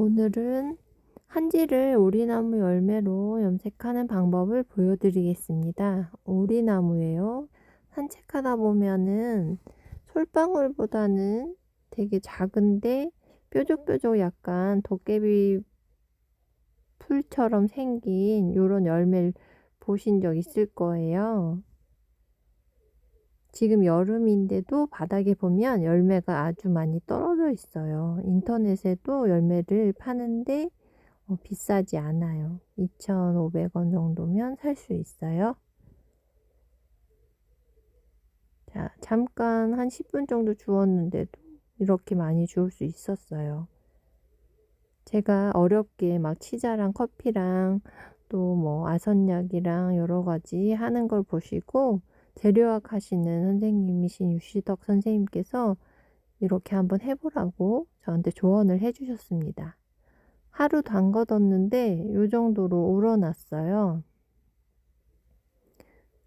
오늘은 한지를 오리나무 열매로 염색하는 방법을 보여드리겠습니다. 오리나무예요. 산책하다 보면은 솔방울보다는 되게 작은데 뾰족뾰족 약간 도깨비 풀처럼 생긴 이런 열매를 보신 적 있을 거예요. 지금 여름인데도 바닥에 보면 열매가 아주 많이 떨어져 있어요. 인터넷에도 열매를 파는데 어, 비싸지 않아요. 2,500원 정도면 살 수 있어요. 자, 잠깐 한 10분 정도 주웠는데도 이렇게 많이 주울 수 있었어요. 제가 어렵게 막 치자랑 커피랑 또 뭐 아선약이랑 여러 가지 하는 걸 보시고 재료학 하시는 선생님이신 유시덕 선생님께서 이렇게 한번 해보라고 저한테 조언을 해주셨습니다. 하루 담가뒀는데 이 정도로 우러났어요.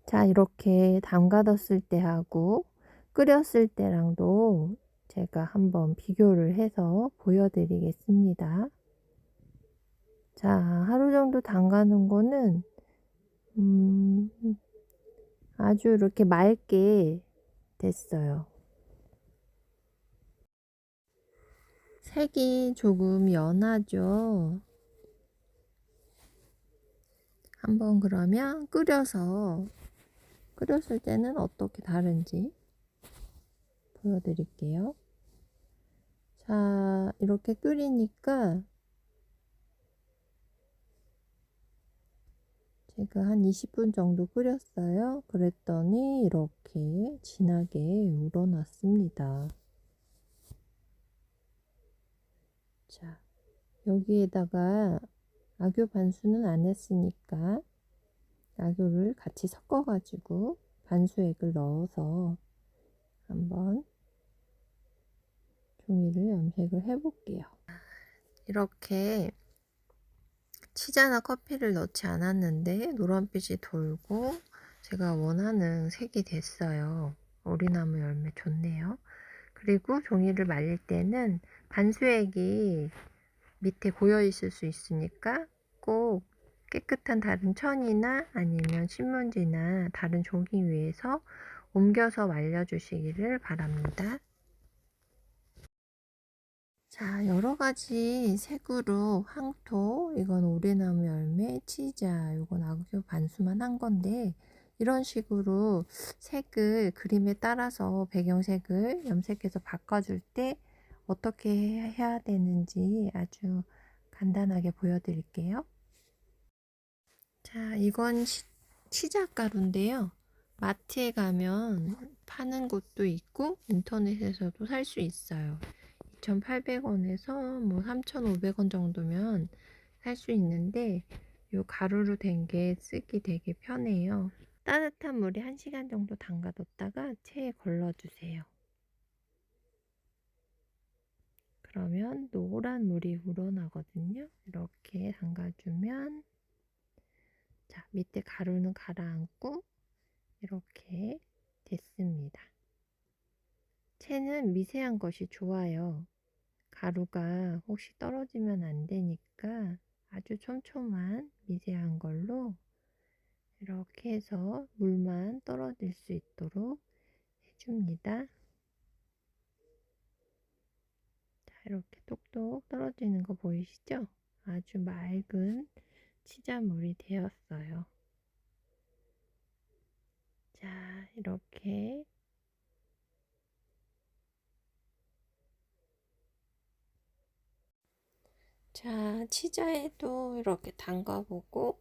자, 이렇게 담가뒀을 때하고 끓였을 때랑도 제가 한번 비교를 해서 보여드리겠습니다. 자, 하루 정도 담가놓은 거는 음, 아주 이렇게 맑게 됐어요. 색이 조금 연하죠. 한번 그러면 끓여서 끓였을 때는 어떻게 다른지 보여드릴게요. 자, 이렇게 끓이니까 제가 한 20분 정도 끓였어요. 그랬더니 이렇게 진하게 우러났습니다. 자, 여기에다가 악교 반수는 안 했으니까 악교를 같이 섞어가지고 반수액을 넣어서 한번 종이를 염색을 해볼게요. 이렇게 치자나 커피를 넣지 않았는데 노란빛이 돌고 제가 원하는 색이 됐어요. 오리나무 열매 좋네요. 그리고 종이를 말릴 때는 반수액이 밑에 고여 있을 수 있으니까 꼭 깨끗한 다른 천이나 아니면 신문지나 다른 종이 위에서 옮겨서 말려주시기를 바랍니다. 자, 여러 가지 색으로 황토, 이건 오래나무 열매, 치자, 이건 악교 반수만 한 건데 이런 식으로 색을 그림에 따라서 배경색을 염색해서 바꿔줄 때 어떻게 해야 되는지 아주 간단하게 보여드릴게요. 자, 이건 치자가루인데요. 마트에 가면 파는 곳도 있고 인터넷에서도 살 수 있어요. 2,800원에서 뭐 3,500원 정도면 살 수 있는데 이 가루로 된 게 쓰기 되게 편해요. 따뜻한 물에 1시간 정도 담가뒀다가 체에 걸러주세요. 그러면 노란 물이 우러나거든요. 이렇게 담가주면 자 밑에 가루는 가라앉고 이렇게 됐습니다. 채는 미세한 것이 좋아요. 가루가 혹시 떨어지면 안 되니까 아주 촘촘한 미세한 걸로 이렇게 해서 물만 떨어질 수 있도록 해줍니다. 자, 이렇게 똑똑 떨어지는 거 보이시죠? 아주 맑은 치자물이 되었어요. 자, 이렇게 자, 치자에도 이렇게 담가보고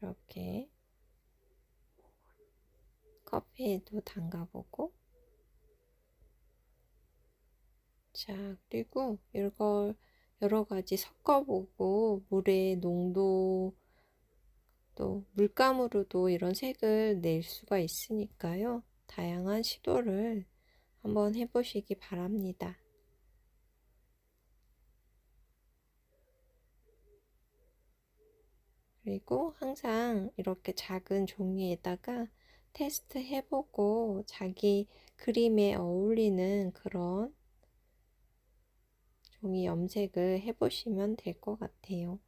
이렇게 커피에도 담가보고 자, 그리고 이걸 여러 가지 섞어보고 물의 농도 또 물감으로도 이런 색을 낼 수가 있으니까요. 다양한 시도를 한번 해보시기 바랍니다. 그리고 항상 이렇게 작은 종이에다가 테스트 해보고 자기 그림에 어울리는 그런 종이 염색을 해보시면 될 것 같아요.